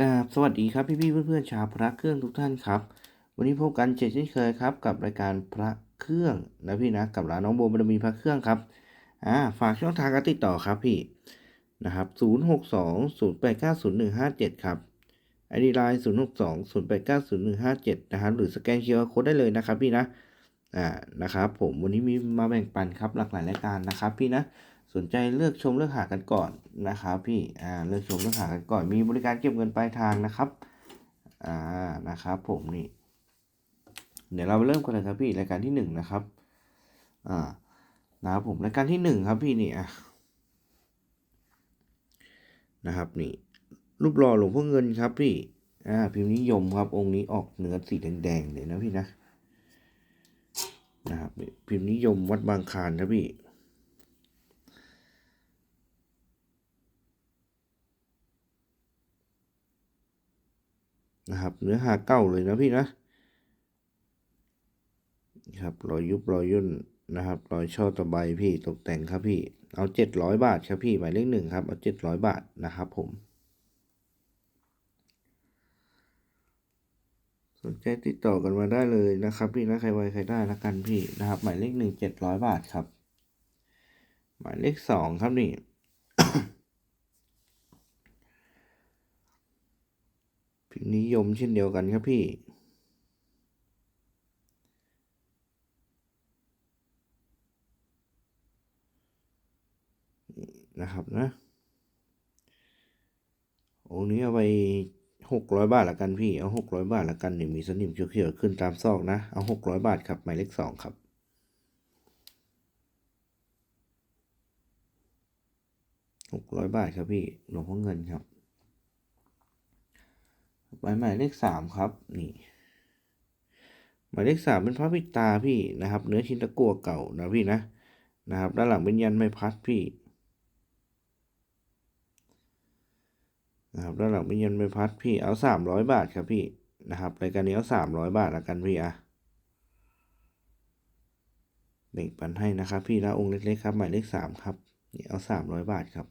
กราบสวัสดีครับพี่พี่เพื่อนๆชาวพระเครื่องทุกท่านครับ วันนี้พบกันเช่นเคยครับ กับรายการพระเครื่องนะพี่นะกับร้านน้องโบบารมีพระเครื่องครับอ่าฝากช่องทางการติดต่อครับพี่นะครับศูนย์หกสองศูนย์แปดเก้าศูนย์หนึ่งห้าเจ็ดครับไอดีไลน์ศูนย์หกสองศูนย์แปดเก้าศูนย์หนึ่งห้าเจ็ดนะครับหรือสแกนเคอร์โค้ดได้เลยนะครับพี่นะอ่านะครับผมวันนี้มีมาแบ่งปันครับหลากหลายรายการนะครับพี่นะ สนใจเลือกชมเลือกหากันก่อนนะครับพี่อ่าเลือกชมเลือกหากันก่อนมีบริการเก็บเงินปลายทางนะครับอ่านะครับผมนี่เดี๋ยวเราไปเริ่มกันเลยครับพี่รายการที่หนึ่งนะครับอ่านะครับผมรายการที่หนึ่งครับพี่นี่อะนะครับนี่รูปหล่อหลวงพ่อเงินครับพี่อ่าพิมพ์นิยมครับองค์นี้ออกเนื้อสีแดงๆเลยนะพี่นะนะครับพิมพ์นิยมวัดบางคานครับพี่ นะครับ เนื้อหาเก่าเลยนะพี่นะ ครับรอยยุบรอยย่นนะครับรอยช่อตะไบพี่ตกแต่งครับพี่ เอาเจ็ดร้อยบาทครับพี่หมายเลขหนึ่งครับ เอาเจ็ดร้อยบาทนะครับผม สนใจติดต่อกันมาได้เลยนะครับ พี่นะใครไวใครได้ละกันพี่นะครับ หมายเลขหนึ่งเจ็ดร้อยบาทครับ หมายเลขสองครับนี่ พิมพ์นิยมเช่นเดียวกันครับพี่ นะครับนะองค์นี้เอาไปหกร้อยบาทละกันพี่ เอาหกร้อยบาทละกันเนี่ยมีสนิมเขียวๆขึ้นตามซอกนะ เอาหกร้อยบาทครับ หมายเลขสองครับหกร้อยบาทครับพี่หลวงพ่อเงินครับ หมายหมายเลขสามครับ นี่ หมายเลขสามเป็นพระปิตาพี่นะครับ เนื้อชิ้นตะกั่วเก่านะพี่นะนะครับ ด้านหลังเป็นยันไม้พัดพี่นะครับด้านหลังเป็นยันไม้พัดพี่เอาสามร้อยบาทครับพี่นะครับรายการนี้เอาสามร้อยบาทละกันพี่อะแบ่งปันให้นะครับ พี่ล้วองค์เล็กๆครับ หมายเลขสามครับนี่เอาสามร้อยบาทครับ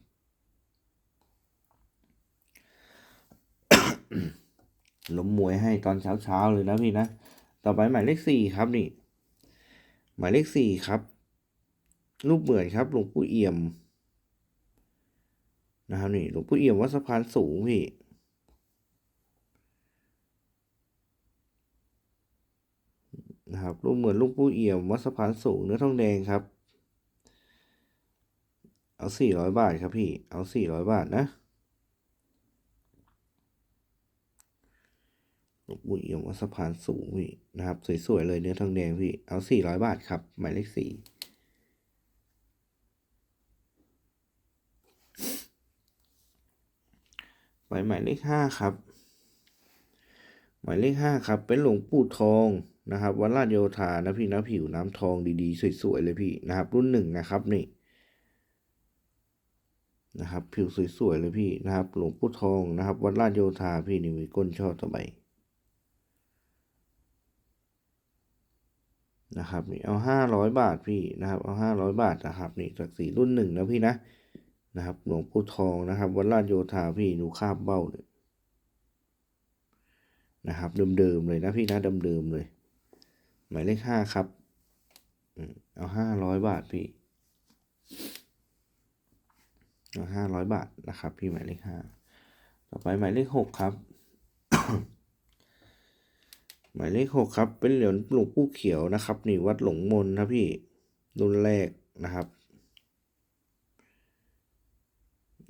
ล้มมวยให้ตอนเช้าๆเลยนะพี่นะ ต่อไปหมายเลขสี่ครับนี่ หมายเลขสี่ครับ รูปเหมือนครับหลวงปู่เอี่ยมนะครับนี่หลวงปู่เอี่ยมวัดสะพานสูงพี่นะครับรูปเหมือนลูกปู่เอี่ยมวัดสะพานสูงเนื้อทองแดงครับ เอาสี่ร้อยบาทครับพี่ เอาสี่ร้อยบาทนะ หลวงปู่เอี่ยมวัดสะพานสูงพี่นะครับสวยๆเลยเนื้อทองแดงพี่เอาสี่ร้อยบาทครับหมายเลขสี่ไปหมายเลขห้าครับ หมายเลขห้าครับ เป็นหลวงปู่ทองนะครับวัดราชโยธานะพี่นะผิวน้ำทองดีๆ สวยๆเลยพี่นะครับ รุ่นหนึ่งนะครับนี่นะครับ ผิวสวยๆเลยพี่นะครับ หลวงปู่ทองนะครับ วัดราชโยธาพี่นี่มีก้นช่อตะไบ นะครับนี่เอาห้าร้อยบาทพี่นะครับ เอาห้าร้อยบาทนะครับนี่จากสีรุ่นหนึ่งนะพี่นะนะครับหลวงปู่ทองนะครับวัดราชโยธาพี่ดูคาบเบ้าเลยนะครับเดิมๆเลยนะพี่นะเดิมๆเลย หมายเลขห้าครับเอาห้าร้อยบาทพี่เอาห้าร้อยบาทนะครับ พี่หมายเลขห้าต่อไปหมายเลขหกครับ หมายเลขหกครับ เป็นเหรียญหลวงปู่เขียวนะครับ นี่วัดหลงมนนะพี่รุ่นแรกนะครับ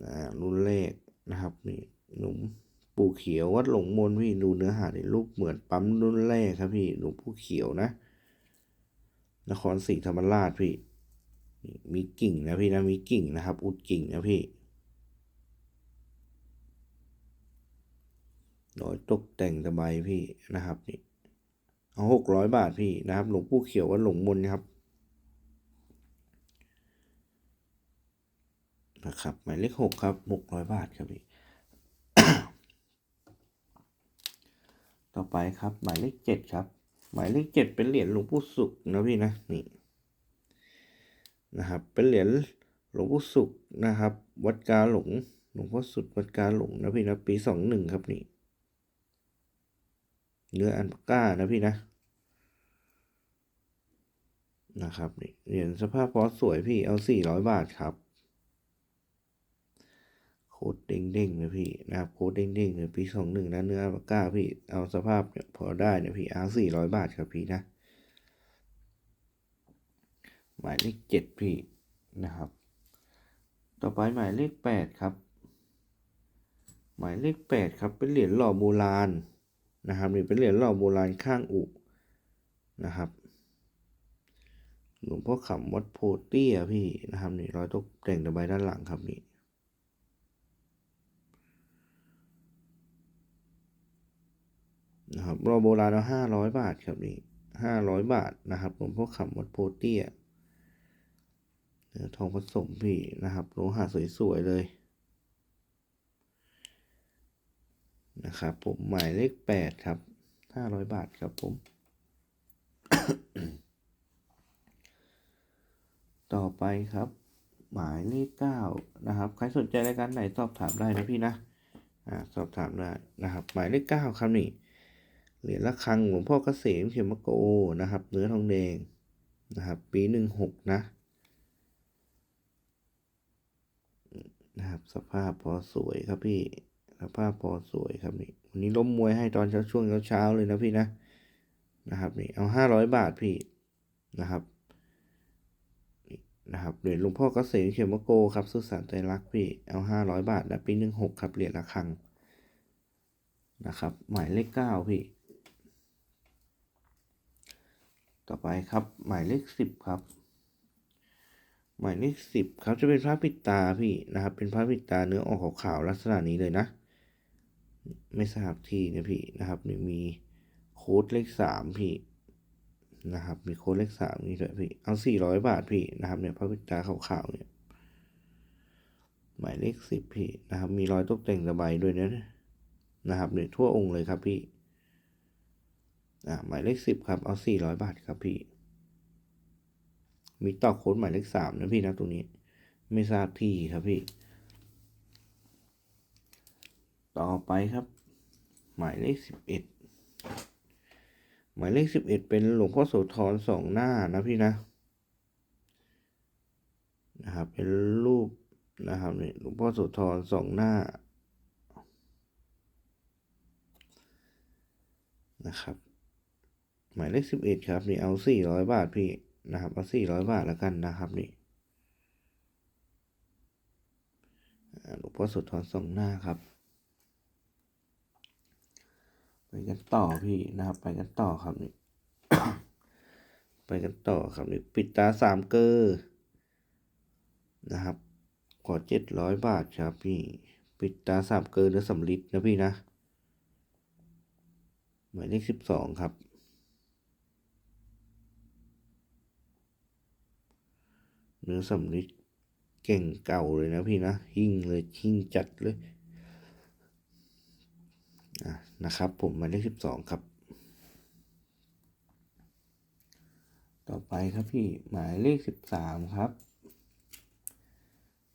อ่ารุ่นแรกนะครับนี่หลวงปู่เขียววัดหลงมนพี่ดูเนื้อหาในรูปเหมือนปั๊มรุ่นแรกครับพี่หลวงปู่เขียวนะ นครศรีธรรมราชพี่นี่มีกิ่งนะพี่นะมีกิ่งนะครับ อุดกิ่งนะพี่รอยตกแต่งตะไบพี่นะครับนี่ เอาหกร้อยบาทพี่นะครับ หลวงปู่เขียววัดหลงมนครับนะครับหมายเลขหกครับหกร้อยบาทครับพี่ต่อไปครับ หมายเลขเจ็ดครับ หมายเลขเจ็ดเป็นเหรียญหลวงปู่สุขนะพี่นะนี่นะครับ เป็นเหรียญหลวงปู่สุขนะครับ วัดกาหลงหลวงพ่อสุดวัดกาหลงนะพี่นะปีสองหนึ่งครับนี่เนื้ออันปาก้านะพี่นะ นะครับเหรียญสภาพพอสวยพี่เอาสี่ร้อยบาทครับ โคตรเด้งเด้งๆเลยพี่นะครับโคตรเด้งเด้งๆเลยปีสองหนึ่งนะเนื้อปาก้าพี่เอาสภาพเนี่ยพอได้เนี่ยพี่เอาสี่ร้อยบาทครับพี่นะหมายเลขเจ็ดพี่นะครับ ต่อไปหมายเลขแปดครับ หมายเลขแปดครับเป็นเหรียญหล่อโบราณนะครับนี่เป็นเหรียญหล่อโบราณข้างอุนะครับ หลวงพ่อขำวัดโพเตี้ยพี่นะครับนี่รอยตกแต่งตะไบด้านหลังครับนี่นะครับรอโบราณเอาห้าร้อยบาทครับนี่ห้าร้อยบาทนะครับหลวงพ่อขำวัดโพเตี้ยเนื้อทองผสมพี่นะครับโลหะสวยๆเลยนะครับผมหมายเลขแปดครับห้าร้อยบาทครับผม ต่อไปครับ หมายเลขเก้านะครับ ใครสนใจรายการไหนสอบถามได้นะพี่นะอ่าสอบถามได้นะครับ หมายเลขเก้าครับนี่เหรียญระฆังหลวงพ่อเกษมเขมโกนะครับ เนื้อทองแดงนะครับ ปีหนึ่งหกนะนะครับ สภาพพอสวยครับพี่สภาพพอสวยครับนี่วันนี้ล้มมวยให้ตอนเช้าช่วงเช้าเลยนะพี่นะนะครับนี่เอาห้าร้อยบาทพี่นะครับ นะครับเหรียญหลวงพ่อเกษมเขียวมโกครับสุสานใจรักพี่เอาห้าร้อยบาทนะปีหนึ่งหกครับเหรียญละครังนะครับ หมายเลขเก้าพี่ ต่อไปครับหมายเลขสิบครับ หมายเลขสิบครับจะเป็นพระปิดตาพี่นะครับ เป็นพระปิดตาเนื้อออกขาวๆลักษณะนี้เลยนะ ไม่ทราบที่นะพี่นะครับนี่มีโค้ดเลขสามพี่ นะครับมีโค้ดเลขสามนี่ด้วยพี่เอาสี่ร้อยบาทพี่นะครับเนี่ยพระปิดตาขาวๆเนี่ยหมายเลขสิบพี่นะครับ มีรอยตกแต่งตะไบด้วยเนะนะครับเนี่ยทั่วองค์เลยครับพี่อ่าหมายเลขสิบครับเอาสี่ร้อยบาทครับพี่ มีต่อโค้ดหมายเลขสามนะพี่นะตรงนี้ ไม่ทราบที่ครับพี่ ต่อไปครับ หมายเลขสิบเอ็ด หมายเลขสิบเอ็ดเป็นหลวงพ่อโสธรสองหน้านะพี่นะนะครับเป็นรูปนะครับนี่หลวงพ่อโสธรสองหน้านะครับ หมายเลขสิบเอ็ดครับนี่เอาสี่ร้อยบาทพี่นะครับเอาสี่ร้อยบาทแล้วกันนะครับนี่หลวงพ่อโสธรสองหน้าครับ ไป กันต่อพี่นะครับ ไปกันต่อครับนี่ไปกันต่อครับนี่ปิดตาสามเกอร์นะครับขอเจ็ดร้อยบาทครับพี่ ปิดตาสามเกอร์เนื้อสำลิดนะพี่นะหมายเลขสิบสองครับเนื้อสำลิดเก่งเก่าเลยนะพี่นะหิ่งเลยหิ่งจัดเลย นะครับ ผมหมายเลขสิบสองครับ ต่อไปครับพี่หมายเลขสิบสามครับ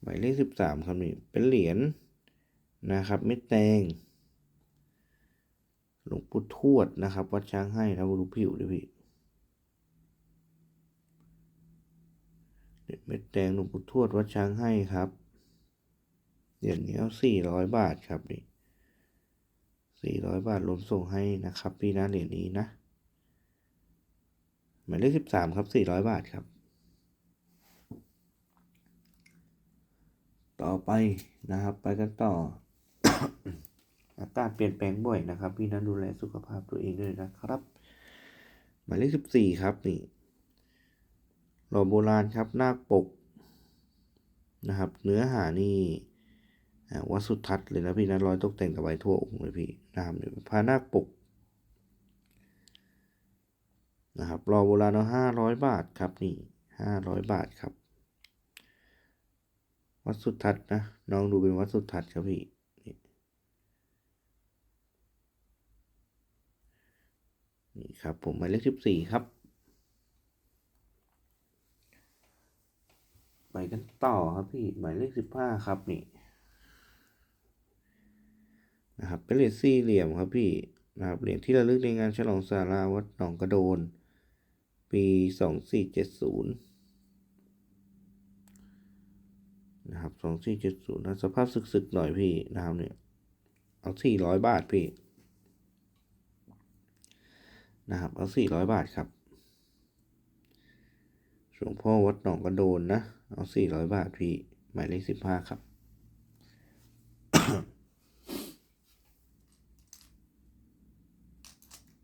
หมายเลขสิบสามครับนี่เป็นเหรียญนะครับเม็ดแดงหลวงปู่ทวดนะครับ วัดช้างให้นะดูผิวด้วยพี่เหรียญเม็ดแดงหลวงปู่ทวดวัดช้างให้ครับเหรียญนี้เอาสี่ร้อยบาทครับนี่ สี่ร้อยบาทรวมส่งให้นะครับพี่นะเหรียญนี้นะหมายเลขสิบสามครับสี่ร้อยบาทครับ ต่อไปนะครับ ไปกันต่อ อากาศเปลี่ยนแปลงบ่อยนะครับ พี่นะดูแลสุขภาพตัวเองด้วยนะครับ หมายเลขสิบสี่ครับนี่หล่อโบราณครับนาคปกนะครับ เนื้อหานี่ วัดสุทัศน์เลยนะพี่นะร้อยตกแต่งตะไบทั่วองค์เลยพี่นะครับเนี่ยพานาคปกนะครับรอโบราณเอาห้าร้อยบาทครับนี่ห้าร้อยบาทครับ วัดสุทัศน์นะน้องดูเป็นวัดสุทัศน์ครับพี่นี่นี่ครับผมหมายเลขสิบสี่ครับไปกันต่อครับพี่หมายเลขสิบห้าครับนี่ นะครับเป็นเหรียญสี่เหลี่ยมครับพี่นะครับเหรียญที่ระลึกในงานฉลองสาราวัดหนองกระโดน ปีสองสี่เจ็ดศูนย์นะครับสองสี่เจ็ดศูนย์สภาพสึกๆหน่อยพี่นะครับเนี่ยเอาสี่ร้อยบาทพี่นะครับเอาสี่ร้อยบาทครับหลวงพ่อวัดหนองกระโดนนะ เอาสี่ร้อยบาทพี่ หมายเลขสิบห้าครับ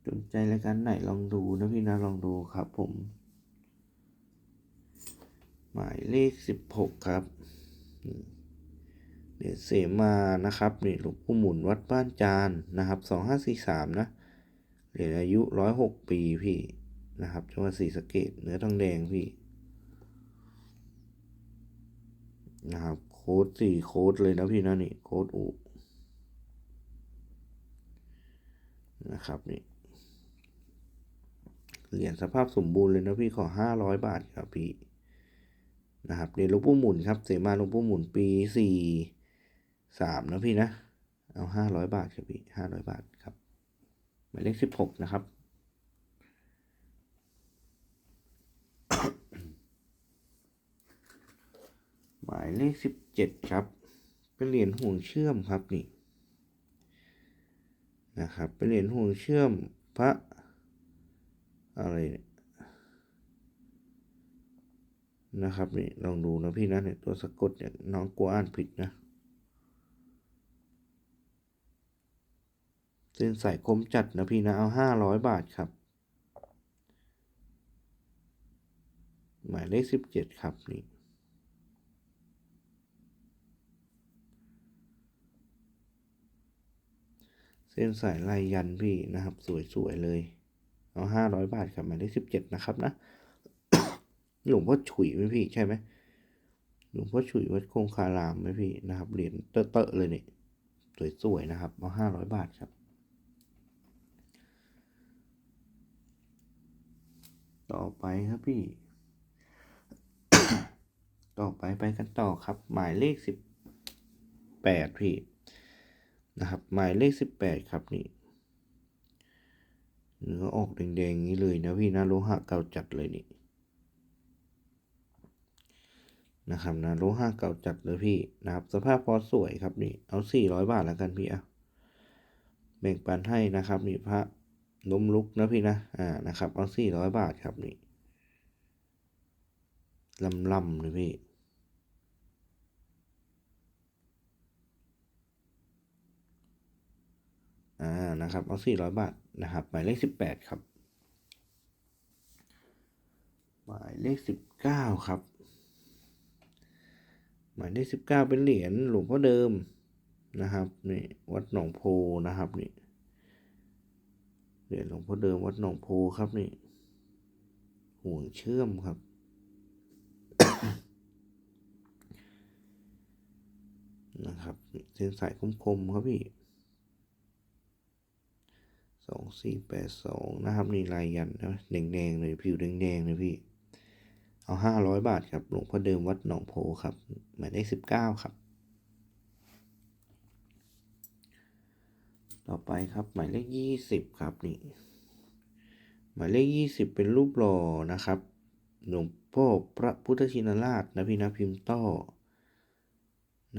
สนใจรายการไหนลองดูนะพี่นะลองดูครับผม หมายเลขสิบหกครับเหรียญเสมานะครับนี่หลวงปู่หมุนวัดบ้านจานนะครับสองห้าสี่สามนะเหรียญอายุร้อยหกปีพี่นะครับจังหวัดศรีสะเกดเนื้อทองแดงพี่นะครับโค้ดสี่โค้ดเลยนะพี่นะนี่โค้ดอุนะครับนี่ เหรียญสภาพสมบูรณ์เลยนะพี่ขอห้าร้อยบาทครับพี่นะครับเหรียญหลวงปู่หมุนครับเสมาหลวงปู่หมุนปีสี่สามนะพี่นะเอาห้าร้อยบาทครับพี่ห้าร้อยบาทครับหมายเลขสิบหกนะครับหมายเลขสิบเจ็ดครับ เป็นเหรียญห่วงเชื่อมครับนี่นะครับเป็นเหรียญห่วงเชื่อมพระ อะไรเนี่ยนะครับนี่ลองดูนะพี่นะเนี่ยตัวสะกดเนี่ยน้องกลัวอ่านผิดนะเส้นสายคมจัดนะพี่นะเอาห้าร้อยบาทครับ หมายเลขสิบเจ็ดครับนี่เส้นสายลายยันพี่นะครับ สวยๆเลย เอาห้าร้อยบาทครับหมายเลขสิบเจ็ดนะครับนะหลวงพ่อฉุยไหมพี่ใช่ไหมหลวงพ่อฉุยวัดคงคารามไหมพี่นะครับเหรียญเตอะๆเลยเนี่ยสวยๆนะครับเอาห้าร้อยบาทครับ ต่อไปครับพี่ ต่อไปไปกันต่อครับ หมายเลขสิบแปดพี่นะครับ หมายเลขสิบแปดครับนี่ เนื้อออกแดงๆอย่างนี้เลยนะพี่นะโลหะเก่าจัดเลยนี่นะครับนะโลหะเก่าจัดเลยพี่นะครับ สภาพพอสวยครับนี่เอาสี่ร้อยบาทแล้วกันพี่อะแบ่งปันให้นะครับนี่พระล้มลุกนะพี่นะอ่านะครับ เอาสี่ร้อยบาทครับนี่ลำลำเลยพี่อ่านะครับ เอาสี่ร้อยบาท นะครับ หมายเลขสิบแปดครับ หมายเลขสิบเก้าครับ หมายเลขสิบเก้าเป็นเหรียญหลวงพ่อเดิมนะครับนี่วัดหนองโพนะครับนี่เหรียญหลวงพ่อเดิมวัดหนองโพครับนี่ห่วงเชื่อมครับ นะครับเส้นสายคมๆครับพี่ สองสี่แปดสองนะครับนี่ลายยันนะแดงๆเลยผิวแดงๆเลยพี่ เอาห้าร้อยบาทครับหลวงพ่อเดิมวัดหนองโพครับหมายเลขสิบเก้าครับ ต่อไปครับหมายเลขยี่สิบครับนี่หมายเลขยี่สิบเป็นรูปหล่อนะครับหลวงพ่อพระพุทธชินราชนะพี่นะพิมพ์ต้อ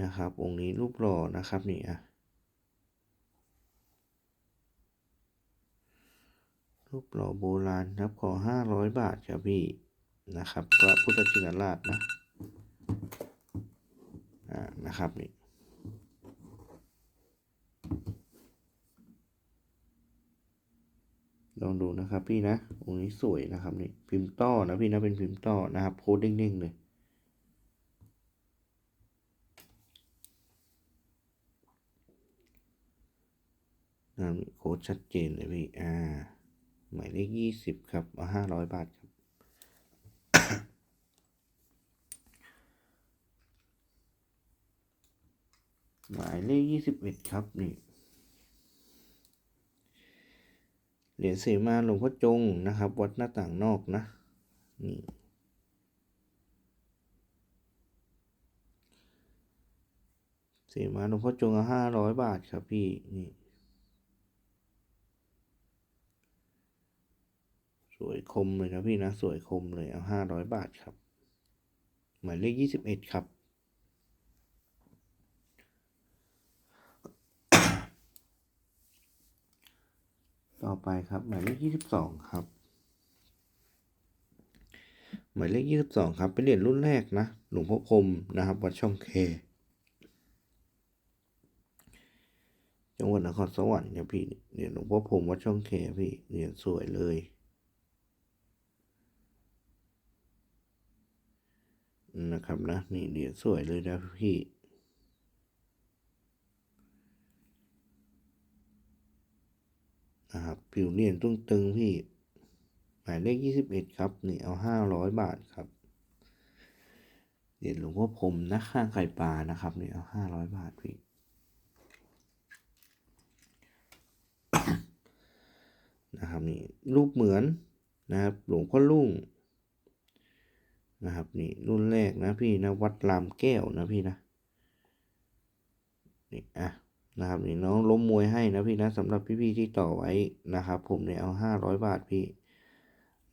นะครับ องค์นี้รูปหล่อนะครับนี่อะ รูปหล่อโบราณครับขอห้าร้อยบาทครับพี่นะครับพระพุทธชินราชนะอ่านะครับนี่ลองดูนะครับพี่นะองค์นี้สวยนะครับนี่พิมพ์ต้อนะพี่นะเป็นพิมพ์ต้อนะครับโพสต์เด้งๆเลยนะโค้ดชัดเจนเลยพี่ อ่า หมายเลขยี่สิบครับเอาห้าร้อยบาทครับ หมายเลขยี่สิบเอ็ดครับนี่เหรียญเสมาหลวงพ่อจงนะครับ วัดหน้าต่างนอกนะนี่ตสีมาหลวงพ่อจงห้าร้อยบาทครับพี่นี่ สวยคมเลยนะพี่นะสวยคมเลยเอาห้าร้อยบาทครับ หมายเลขยี่สิบเอ็ดครับ ต่อไปครับหมายเลขยี่สิบสองครับ หมายเลขยี่สิบสองครับเป็นเหรียญรุ่นแรกนะหลวงพ่อคมนะครับ วัดช่องเค จังหวัดนครสวรรค์เนี่ยพี่เหรียญหลวงพ่อพรมวัดช่องเคพี่เหรียญสวยเลย นะครับนะนี่เหรียญสวยเลยนะพี่นะครับผิวเหรียญตุ้งตึงพี่ หมายเลขยี่สิบเอ็ดครับนี่เอาห้าร้อยบาทครับเหรียญหลวงพ่อพรมนะข้างไข่ปลานะครับนี่เอาห้าร้อยบาทพี่นะครับนี่รูปเหมือนนะครับหลวงพ่อลุ่ง นะครับนี่รุ่นแรกนะพี่นะวัดรามแก้วนะพี่นะนี่อะนะครับนี่น้องล้มมวยให้นะพี่นะสำหรับพี่ๆที่ต่อไว้นะครับ ผมเนี่ยเอาห้าร้อยบาทพี่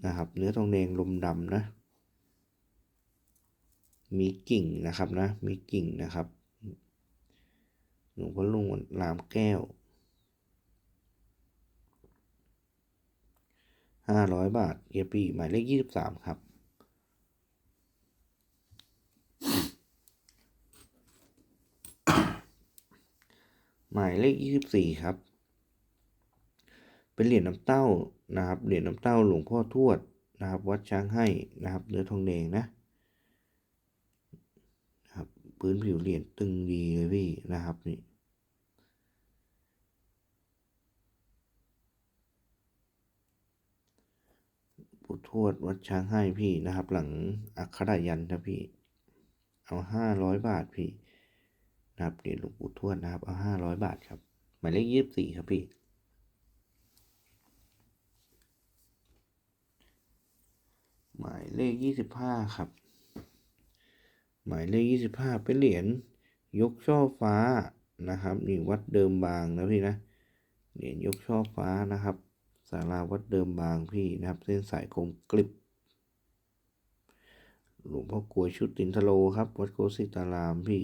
นะครับ เนื้อทองแดงลมดำนะ มีกิ่งนะครับนะ มีกิ่งนะครับหลวงพ่อลุงรามแก้วห้าร้อยบาทเฮียปีหมายเลขยี่สิบสามครับ หมายเลขยี่สิบสี่ครับ เป็นเหรียญน้ำเต้านะครับ เหรียญน้ำเต้าหลวงพ่อทวดนะครับ วัดช้างให้นะครับ เนื้อทองแดงนะนะครับพื้นผิวเหรียญตึงดีเลยพี่นะครับนี่ปู่ทวดวัดช้างให้พี่นะครับ หลังอักขระยันนะพี่ เอาห้าร้อยบาทพี่นะครับเหรียญหลวงปู่ทวดนะครับ เอาห้าร้อยบาทครับ หมายเลขยี่สิบสี่ครับพี่ หมายเลขยี่สิบห้าครับ หมายเลขยี่สิบห้าเป็นเหรียญยกช่อฟ้านะครับนี่วัดเดิมบางนะพี่นะเหรียญยกช่อฟ้านะครับศาลาวัดเดิมบางพี่นะครับ เส้นสายคมกริบ หลวงพ่อกลวยชุดตินทโลครับ วัดโกสิตารามพี่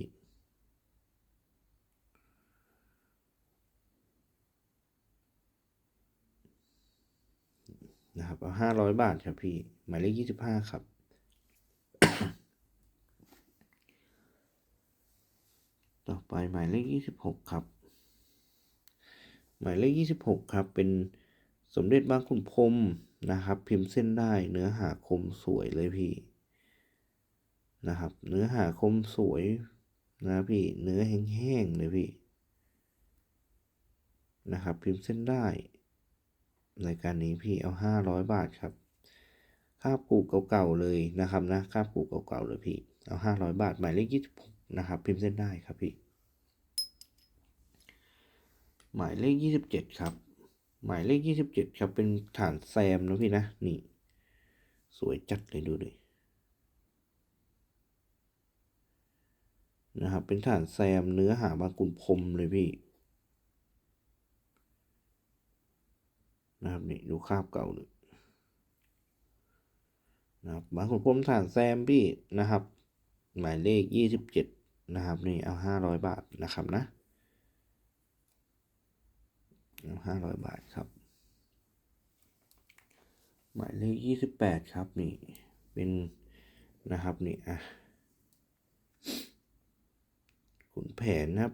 นะครับ เอาห้าร้อยบาทครับพี่ หมายเลขยี่สิบห้าครับต่อไปหมายเลขยี่สิบหกครับ หมายเลขยี่สิบหกครับ เป็นสมเด็จบางขุนพรมนะครับ พิมพ์เส้นได้เนื้อหาคมสวยเลยพี่ นะครับ เนื้อหาคมสวยนะพี่เนื้อแห้งๆเลยพี่นะครับพิมพ์เส้นได้รายการนี้พี่เอาห้าร้อยบาทครับ ค่าปูเก่าๆเลยนะครับนะค่าปูเก่าๆเลยพี่เอาห้าร้อยบาทหมายเลขยี่สิบหกนะครับ พิมพ์เส้นได้ครับพี่ หมายเลขยี่สิบเจ็ดครับ หมายเลขยี่สิบเจ็ดครับเป็นฐานแซมนะพี่นะนี่ สวยจัดเลยดูดิ นะครับเป็นฐานแซมเนื้อหาบางกุลพรมเลยพี่นะครับนี่ดูคาบเก่าเลยนะครับบางคนผมฐานแซมพี่นะครับ หมายเลขยี่สิบเจ็ดนะครับนี่เอาห้าร้อยบาทนะครับนะเอาห้าร้อยบาทครับ หมายเลขยี่สิบแปดครับนี่เป็นนะครับนี่อะ ขุนแผนนะครับ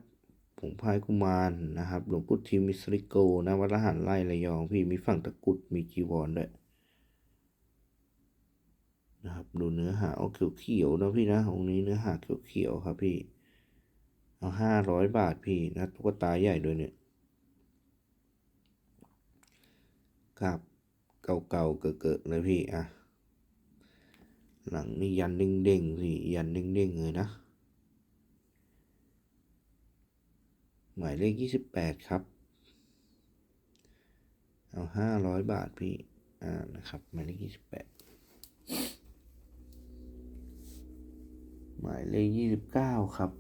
ผงพายกุมารนะครับ หลวงพุทธิมิสริโกนะวัดละหันไล่ระยองพี่มีฝั่งตะกุดมีจีวรด้วยนะครับดูเนื้อหาเอาเขียวๆนะพี่นะองนี้เนื้อหาเขียวๆครับพี่เอาห้าร้อยบาทพี่นะตุ๊กตาใหญ่ด้วยเนี่ยครับเก่าๆเก๋ๆเลยพี่อะหลังนี่ยันเด้งๆพี่ยันเด้งๆเลยนะ หมายเลขยี่สิบแปดครับ เอาห้าร้อยบาทพี่ อ่า นะครับ หมายเลขยี่สิบแปดหมายเลขยี่สิบเก้าครับ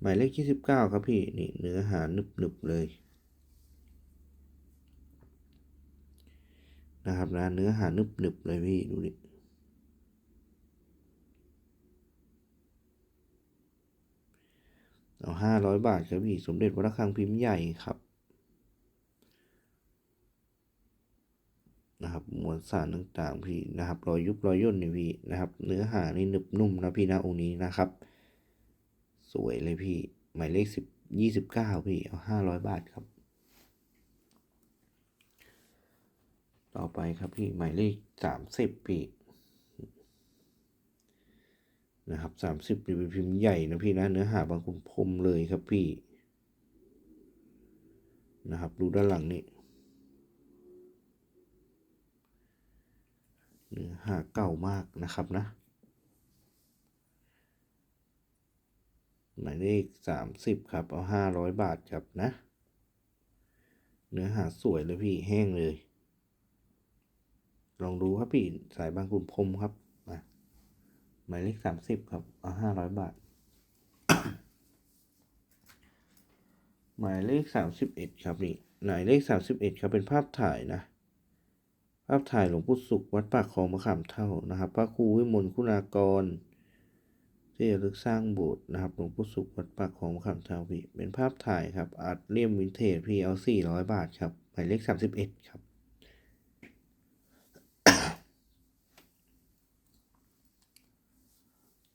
หมายเลขยี่สิบเก้าครับพี่ นี่เนื้อหาหนึบหนึบเลย นะครับนะเนื้อหาหนึบหนึบเลยพี่ ดูดิ เอาห้าร้อยบาทครับพี่สมเด็จวัดระฆังพิมพ์ใหญ่ครับนะครับมวลสารต่างๆพี่นะครับรอยยุบรอยย่นนี่พี่นะครับ เนื้อหานี่หนึบนุ่มนะพี่นะองค์นี้นะครับ สวยเลยพี่ หมายเลขสิบยี่สิบเก้าพี่เอาห้าร้อยบาทครับ ต่อไปครับพี่หมายเลขสามสิบพี่ นะครับสามสิบนี่เป็นพิมพ์ใหญ่นะพี่นะเนื้อหาบางคุมพรมเลยครับพี่นะครับ ดูด้านหลังนี่เนื้อหาเก่ามากนะครับนะหมายเลขสามสิบครับ เอาห้าร้อยบาทครับนะ เนื้อหาสวยเลยพี่แห้งเลย ลองดูครับพี่สายบางขุนพรมครับ หมายเลขสามสิบครับ เอาห้าร้อยบาท หมายเลขสามสิบเอ็ดครับนี่หมายเลขสามสิบเอ็ดครับเป็นภาพถ่ายนะ ภาพถ่ายหลวงปู่สุขวัดปากคลองมะขามเท่านะครับ พระครูวิมลคุณากร ที่ระลึกสร้างโบสถ์นะครับหลวงปู่สุขวัดปากคลองมะขามเท่าพี่เป็นภาพถ่ายครับอาร์ตเลี่ยมวินเทจพี่เอาสี่ร้อยบาทครับหมายเลขสามสิบเอ็ดครับ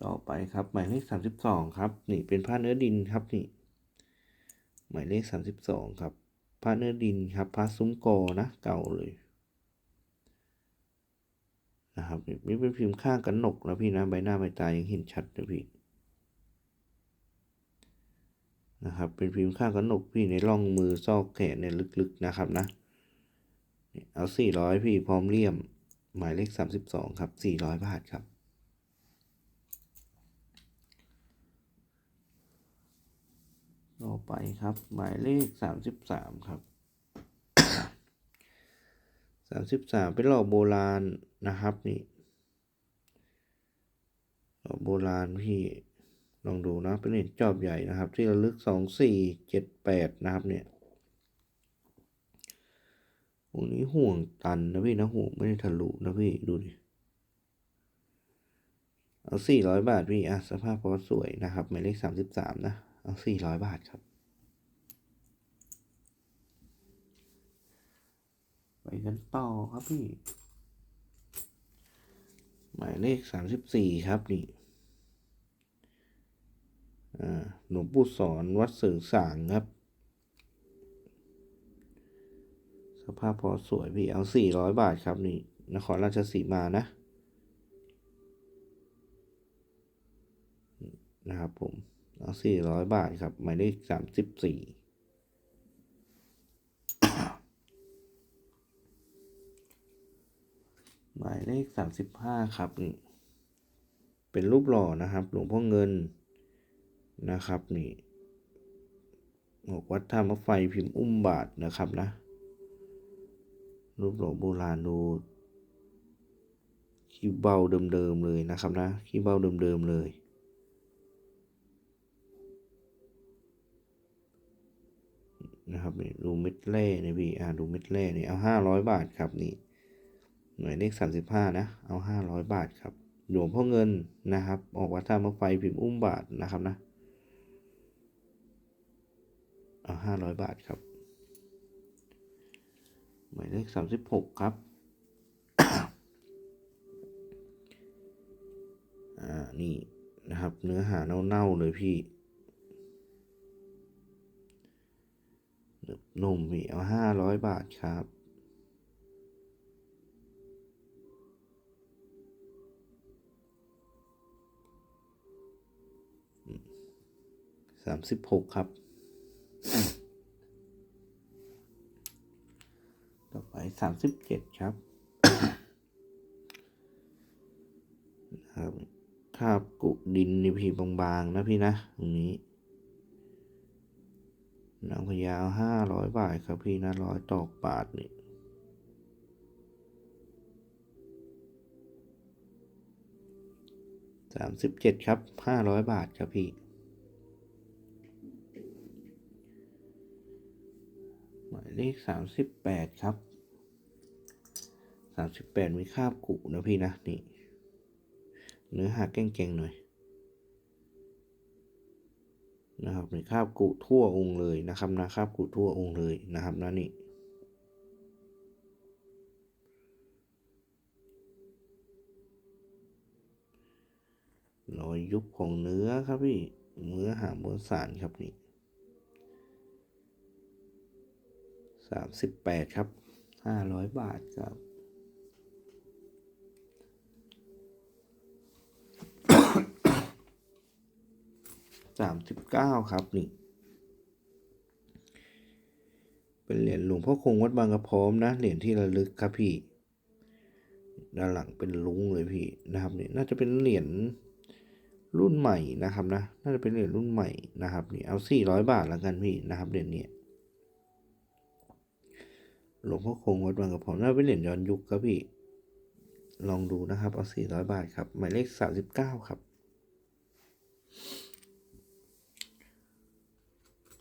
ต่อไปครับ หมายเลขสามสิบสองครับ นี่เป็นผ้าเนื้อดินครับนี่ หมายเลขสามสิบสองครับ ผ้าเนื้อดินครับผ้าซุ้มกอนะ เก่าเลยนะครับนี่เป็นพิมพ์ข้างกันหนกนะพี่นะใบหน้าใบตายังเห็นชัดนะพี่นะครับ เป็นพิมพ์ข้างกันหนกพี่ในร่องมือซอกแขนเนี่ยลึกๆนะครับนะเอาสี่ร้อยพี่พร้อมเลี่ยม หมายเลขสามสิบสองครับสี่ร้อยบาทครับ ต่อไปครับ หมายเลขสามสิบสามครับสามสิบสามเป็นหล่อโบราณนะครับนี่หล่อโบราณพี่ลองดูนะเป็นเหรียญจอบใหญ่นะครับ ที่ระลึกสองสี่เจ็ดแปดนะครับเนี่ยโอ้นี้ห่วงตันนะพี่นะห่วงไม่ได้ทะลุนะพี่ดูดิเอาสี่ร้อยบาทพี่อะสภาพพอสวยนะครับหมายเลขสามสิบสามนะ เอาสี่ร้อยบาทครับ ไปกันต่อครับพี่ หมายเลขสามสิบสี่ครับนี่อ่าหลวงปู่สอนวัดเสริงสางครับ สภาพพอสวยพี่เอาสี่ร้อยบาทครับนี่นครราชสีมานะ นะครับผม เอาสี่ร้อยบาทครับ หมายเลขสามสิบสี่หมายเลขสามสิบห้าครับ เป็นรูปหล่อนะครับ หลวงพ่อเงินนะครับนี่บอกวัดท่ามะไฟพิมพ์อุ้มบาทนะครับนะ รูปหล่อโบราณดูขี้เบาเดิมๆเลยนะครับนะขี้เบาเดิมๆเลย นะครับนี่ดูเม็ดแร่นี่พี่อ่าดูเม็ดแร่นี่เอาห้าร้อยบาทครับนี่หน่วยเลขสามสิบห้านะเอาห้าร้อยบาทครับหลวงพ่อเงินนะครับ ออกวัดท่ามะไฟพิมพ์อุ้มบาทนะครับนะเอาห้าร้อยบาทครับ หมายเลขสามสิบหกครับอ่านี่นะครับ เนื้อหาเน่าๆเลยพี่ หนุ่มพี่เอาห้าร้อยบาทครับ สามสิบหกครับ ต่อไปสามสิบเจ็ดครับครับคาบกุดินนี่พี่บางๆนะพี่นะ ตรงนี้ นางพยาวห้าร้อยบาทครับพี่นะร้อยตอกบาทนี่สามสิบเจ็ดครับห้าร้อยบาทครับพี่ หมายเลขสามสิบแปดครับสามสิบแปดมีคาบกุนะพี่นะนี่เนื้อหาแก่งๆหน่อย นะครับมีคาบกุทั่วองค์เลยนะครับนะคาบกุทั่วองค์เลยนะครับนะนี่รอยยุบของเนื้อครับพี่เนื้อหามวลสารครับนี่สามสิบแปดครับห้าร้อยบาทครับ สามสิบเก้าครับนี่เป็นเหรียญหลวงพ่อคงวัดบางกระพร้อมนะเหรียญที่ระลึกครับพี่ด้านหลังเป็นลุงเลยพี่นะครับนี่น่าจะเป็นเหรียญรุ่นใหม่นะครับนะน่าจะเป็นเหรียญรุ่นใหม่นะครับนี่เอาสี่ร้อยบาทแล้วกันพี่นะครับเหรียญนี้หลวงพ่อคงวัดบางกระพร้อมน่าเป็นเหรียญย้อนยุคครับพี่ลองดูนะครับเอาสี่ร้อยบาทครับ หมายเลขสามสิบเก้าครับ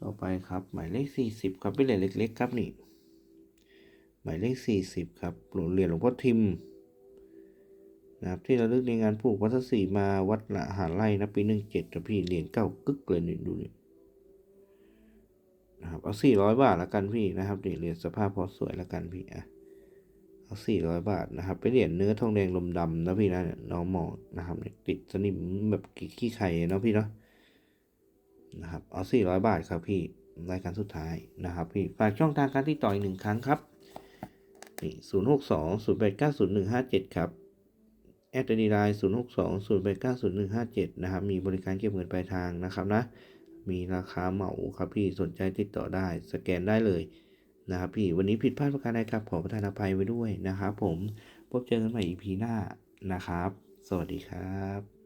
ต่อไปครับ หมายเลขสี่สิบครับเป็นเหรียญเล็ก ๆ ครับนี่หมายเลขสี่สิบครับหลวงเหรียญหลวงพ่อทิมนะครับที่เราเลือกในงานผูกวัดศรีมาวัดละหาไร่นะปีหนึ่งเจ็ดพี่เหรียญเก้ากึกเลยนี่ดูนี่นะครับเอาสี่ร้อยบาทละกันพี่นะครับเหรียญสภาพพอสวยละกันพี่อะเอาสี่ร้อยบาทนะครับเป็นเหรียญเนื้อทองแดงลมดำนะพี่นะน้องหมอกนะครับติดสนิมแบบขี้ไข่เนาะพี่เนาะ นะครับเอาสี่ร้อยบาทครับพี่รายการสุดท้ายนะครับพี่ฝากช่องทางการที่ต่ออีกหนึ่งครั้งครับนี่ศูนย์หกสองศูนย์แปดเก้าศูนย์หนึ่งห้าเจ็ดครับแอดดีไลน์ศูนย์หกสองศูนย์แปดเก้าศูนย์หนึ่งห้าเจ็ดนะครับมีบริการเก็บเงินปลายทางนะครับนะมีราคาเหมาครับพี่สนใจติดต่อได้สแกนได้เลยนะครับพี่วันนี้ผิดพลาดประการใดครับขอประทานอภัยไว้ด้วยนะครับผมพบเจอกันใหม่ EP หน้านะครับ สวัสดีครับ